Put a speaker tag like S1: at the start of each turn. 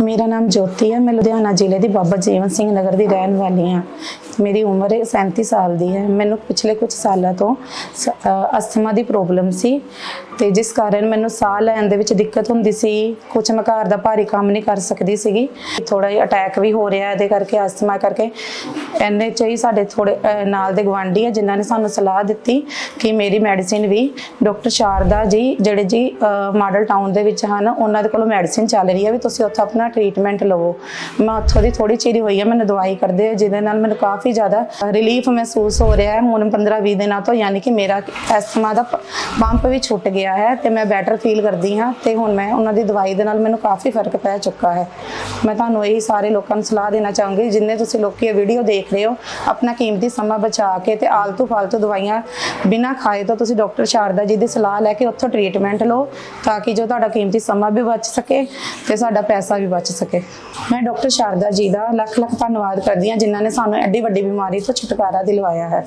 S1: ਮੇਰਾ ਨਾਮ ਜੋਤੀ ਹੈ। ਮੈਂ ਲੁਧਿਆਣਾ ਜ਼ਿਲ੍ਹੇ ਦੀ ਬਾਬਾ ਜੀਵਨ ਸਿੰਘ ਨਗਰ ਦੀ ਰਹਿਣ ਵਾਲੀ ਹਾਂ। ਮੇਰੀ ਉਮਰ ਹੈ 37 ਸਾਲ ਦੀ ਹੈ। ਮੈਨੂੰ ਪਿਛਲੇ ਕੁਝ ਸਾਲਾਂ ਤੋਂ ਸ- ਅਸਥਮਾ ਦੀ ਪ੍ਰੋਬਲਮ ਸੀ ਤੇ ਜਿਸ ਕਾਰਨ ਮੈਨੂੰ ਸਾਹ ਲੈਣ ਦੇ ਵਿੱਚ ਦਿੱਕਤ ਹੁੰਦੀ ਸੀ। ਕੁਝ ਮੈਂ ਘਰ ਦਾ ਭਾਰੀ ਕੰਮ ਨਹੀਂ ਕਰ ਸਕਦੀ ਸੀਗੀ। ਥੋੜਾ ਜਿਹਾ ਅਟੈਕ ਵੀ ਹੋ ਰਿਹਾ ਇਹਦੇ ਕਰਕੇ ਅਸਥਮਾ ਕਰਕੇ ਐਨੇ ਚ ਹੀ ਸਾਡੇ ਥੋੜੇ ਨਾਲ ਦੇ ਗਵਾਂਢੀ ਹੈ ਜਿਨ੍ਹਾਂ ਨੇ ਸਾਨੂੰ ਸਲਾਹ ਦਿੱਤੀ ਕਿ ਮੇਰੀ ਮੈਡੀਸਿਨ ਵੀ ਡਾਕਟਰ ਸ਼ਾਰਦਾ ਜੀ, ਜਿਹੜੇ ਜੀ ਮਾਡਲ ਟਾਊਨ ਦੇ ਵਿੱਚ ਹਨ, ਉਹਨਾਂ ਦੇ ਕੋਲੋਂ ਮੈਡੀਸਿਨ ਚੱਲ ਰਹੀ ਹੈ। ਵੀ ਤੁਸੀਂ ਉੱਥੇ ਆਪਣਾ ਟ੍ਰੀਟਮੈਂਟ ਲਵੋ। ਮੈਂ ਉੱਥੋਂ ਦੀ ਥੋੜੀ ਚਿਰ ਹੋਈ ਹੈ ਮੈਨੂੰ ਦਵਾਈ ਕਰਦੇ ਆ, ਜਿਹਦੇ ਨਾਲ ਮੈਨੂੰ ਕਾਫੀ ਜ਼ਿਆਦਾ ਰਿਲੀਫ ਮਹਿਸੂਸ ਹੋ ਰਿਹਾ ਹੈ। ਹੁਣ 15-20 ਦਿਨਾਂ ਤੋਂ ਯਾਨੀ ਕਿ ਮੇਰਾ ਐਸਥਮਾ ਦਾ ਪੰਪ ਵੀ ਛੁੱਟ ਗਿਆ ਹੈ ਤੇ ਮੈਂ ਬੈਟਰ ਫੀਲ ਕਰਦੀ ਹਾਂ ਤੇ ਹੁਣ ਮੈਂ ਉਹਨਾਂ ਦੀ ਦਵਾਈ ਦੇ ਨਾਲ ਮੈਨੂੰ ਕਾਫੀ ਫ਼ਰਕ ਪੈ ਚੁੱਕਾ ਹੈ। ਮੈਂ ਤੁਹਾਨੂੰ ਇਹੀ ਸਾਰੇ ਲੋਕਾਂ ਨੂੰ ਸਲਾਹ ਦੇਣਾ ਚਾਹੂੰਗੀ ਜਿੰਨੇ ਤੁਸੀਂ ਲੋਕੀ ਇਹ ਵੀਡੀਓ ਦੇਖ ਰਹੇ ਹੋ ਆਪਣਾ ਕੀਮਤੀ ਸਮਾਂ ਬਚਾ ਕੇ ਤੇ ਆਲਤੂ ਫਾਲਤੂ ਦਵਾਈਆਂ ਬਿਨਾਂ ਖਾਏ ਤੋਂ ਤੁਸੀਂ ਡਾਕਟਰ ਸ਼ਾਰਦਾ ਜੀ ਦੀ ਸਲਾਹ ਲੈ ਕੇ ਉੱਥੋਂ ਟ੍ਰੀਟਮੈਂਟ ਲਓ ਤਾਂ ਕਿ ਜੋ ਤੁਹਾਡਾ ਕੀਮਤੀ ਸਮਾਂ ਵੀ ਬਚ ਸਕੇ ਤੇ ਸਾਡਾ ਪੈਸਾ ਵੀ ਬਚ ਸਕੇ। ਮੈਂ ਡਾਕਟਰ ਸ਼ਾਰਦਾ ਜੀ ਦਾ ਲੱਖ ਲੱਖ ਧੰਨਵਾਦ ਕਰਦੀ ਹਾਂ ਜਿਨ੍ਹਾਂ ਨੇ ਸਾਨੂੰ ਐਡੀ ਵੱਡੀ ਬਿਮਾਰੀ ਤੋਂ ਛੁਟਕਾਰਾ ਦਿਲਵਾਇਆ ਹੈ।